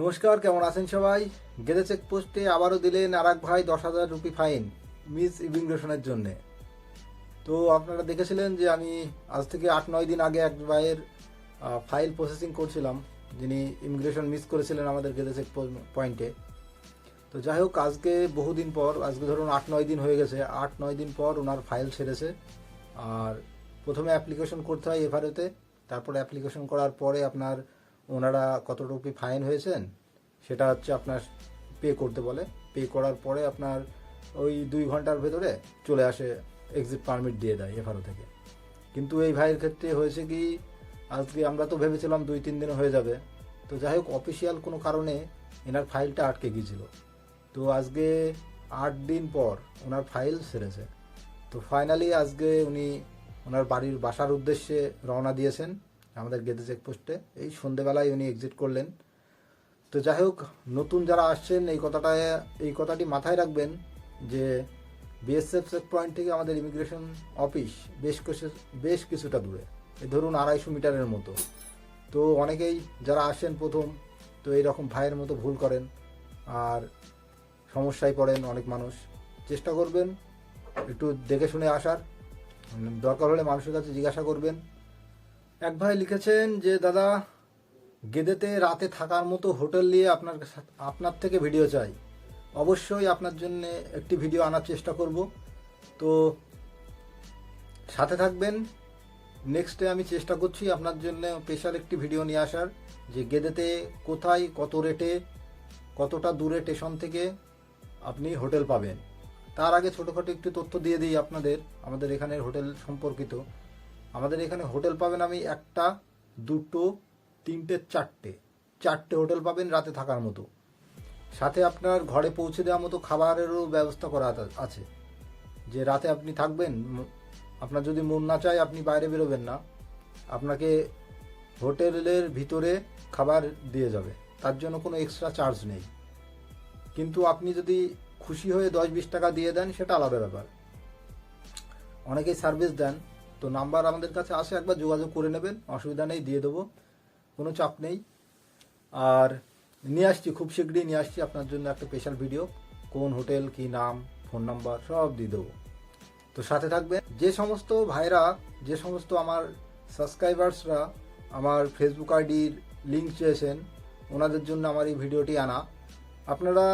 নমস্কার, কেমন আছেন সবাই? গেদে চেকপোস্টে আবারও দিলেন আর এক ভাই দশ হাজার রুপি ফাইন মিস ইমিগ্রেশনের জন্যে। তো আপনারা দেখেছিলেন যে আমি আজ থেকে আট নয় দিন আগে এক ভাইয়ের ফাইল প্রসেসিং করছিলাম। যিনি ইমিগ্রেশন মিস করেছিলেন আমাদের গেদে চেক পয়েন্টে। তো যাই হোক, আজকে বহুদিন পর, আজকে ধরুন আট নয় দিন হয়ে গেছে, আট নয় দিন পর ওনার ফাইল ছেড়েছে। আর প্রথমে অ্যাপ্লিকেশন করতে হয় এফআরওতে, তারপরে অ্যাপ্লিকেশন করার পরে আপনার ওনারা কত রুপি ফাইন হয়েছেন, সেটা হচ্ছে আপনার পে করতে বলে। পে করার পরে আপনার ওই দুই ঘণ্টার ভেতরে চলে আসে এক্সিট পারমিট দিয়ে দেয় এফআরও থেকে। কিন্তু এই ভাইয়ের ক্ষেত্রে হয়েছে কি, আজকে আমরা তো ভেবেছিলাম দুই, তিন দিনে হয়ে যাবে। তো যাই হোক অফিসিয়াল কোনো কারণে এনার ফাইলটা আটকে গিয়েছিল। তো আজকে আট দিন পর ওনার ফাইল সেরেছে। তো ফাইনালি আজকে উনি ওনার বাড়ির বাসার উদ্দেশ্যে রওনা দিয়েছেন। আমাদের গেদে চেকপোস্টে। এই সন্ধেবেলায় উনি এক্সিট করলেন। তো যাই হোক, নতুন যারা আসছেন, এই কথাটা, এই কথাটি মাথায় রাখবেন যে বিএসএফ চেক পয়েন্ট থেকে আমাদের ইমিগ্রেশন অফিস বেশ কিছু, বেশ কিছুটা দূরে। ধরুন আড়াইশো মিটারের মতো। তো অনেকেই যারা আসেন প্রথম, তো এইরকম ভাইয়ের মতো ভুল করেন আর সমস্যায় পড়েন অনেক মানুষ। চেষ্টা করবেন একটু দেখে শুনে আসার। দরকার হলে মানুষের কাছে জিজ্ঞাসা করবেন। এক ভাই লিখেছেন যে, দাদা, গেদেতে রাতে থাকার মতো হোটেল নিয়ে আপনার আপনার থেকে ভিডিও চাই। অবশ্যই আপনার জন্য একটি ভিডিও আনার চেষ্টা করব। তো, সাথে থাকবেন। নেক্সটে আমি চেষ্টা করছি আপনার জন্য স্পেশাল একটি ভিডিও নিয়ে আসার, যে গেদেতে কোথায়, কত রেটে কতটা দূরে স্টেশন থেকে আপনি হোটেল পাবেন। তার আগে ছোটোখাটো একটু তথ্য দিয়ে দিই আপনাদের, আমাদের এখানের হোটেল সম্পর্কিত। আমাদের এখানে হোটেল পাবেন আমি একটা, দুটো, তিনটে, চারটে। চারটে হোটেল পাবেন রাতে থাকার মতো। সাথে আপনার ঘরে পৌঁছে দেওয়ার মতো খাবারেরও ব্যবস্থা করা আছে। যে রাতে আপনি থাকবেন আপনার যদি মন না চায় আপনি বাইরে বেরোবেন না। আপনাকে হোটেলের ভিতরে খাবার দিয়ে যাবে। তার জন্য কোনো এক্সট্রা চার্জ নেই। কিন্তু আপনি যদি খুশি হয়ে দশ বিশ টাকা দিয়ে দেন, সেটা আলাদা ব্যাপার। অনেকেই সার্ভিস দেন। তো নাম্বার আমাদের কাছে আসে, একবার যোগাযোগ করে নেবেন, অসুবিধা নেই, দিয়ে দেবো, কোনো চাপ নেই। আর নিয়ে আসছি, খুব শীঘ্রই নিয়ে আসছি আপনার জন্য একটা স্পেশাল ভিডিও কোন হোটেল, কি নাম ফোন নাম্বার সব দিয়ে দেবো। তো সাথে থাকবেন। যে সমস্ত ভাইরা, যে সমস্ত আমার সাবস্ক্রাইবার্সরা আমার ফেসবুক আইডির লিঙ্ক চেয়েছেন, ওনাদের জন্য আমার এই ভিডিওটি আনা। আপনারা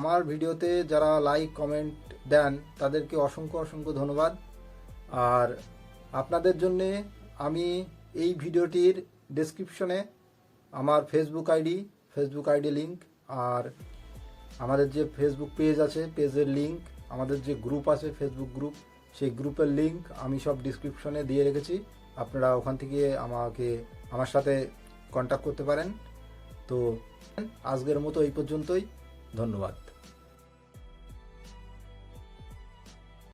আমার ভিডিওতে যারা লাইক কমেন্ট দেন, তাদেরকে অসংখ্য অসংখ্য ধন্যবাদ। আর আপনাদের জন্যে আমি এই ভিডিওটির ডেসক্রিপশনে আমার Facebook ID Facebook ID link আর আমাদের যে ফেসবুক পেজ আছে পেজের লিঙ্ক আমাদের যে গ্রুপ আছে ফেসবুক গ্রুপ সেই গ্রুপের লিঙ্ক আমি সব ডিসক্রিপশনে দিয়ে রেখেছি। আপনারা ওখান থেকে আমাকে, আমার সাথে কন্ট্যাক্ট করতে পারেন। তো আজকের মতো এই পর্যন্তই। ধন্যবাদ।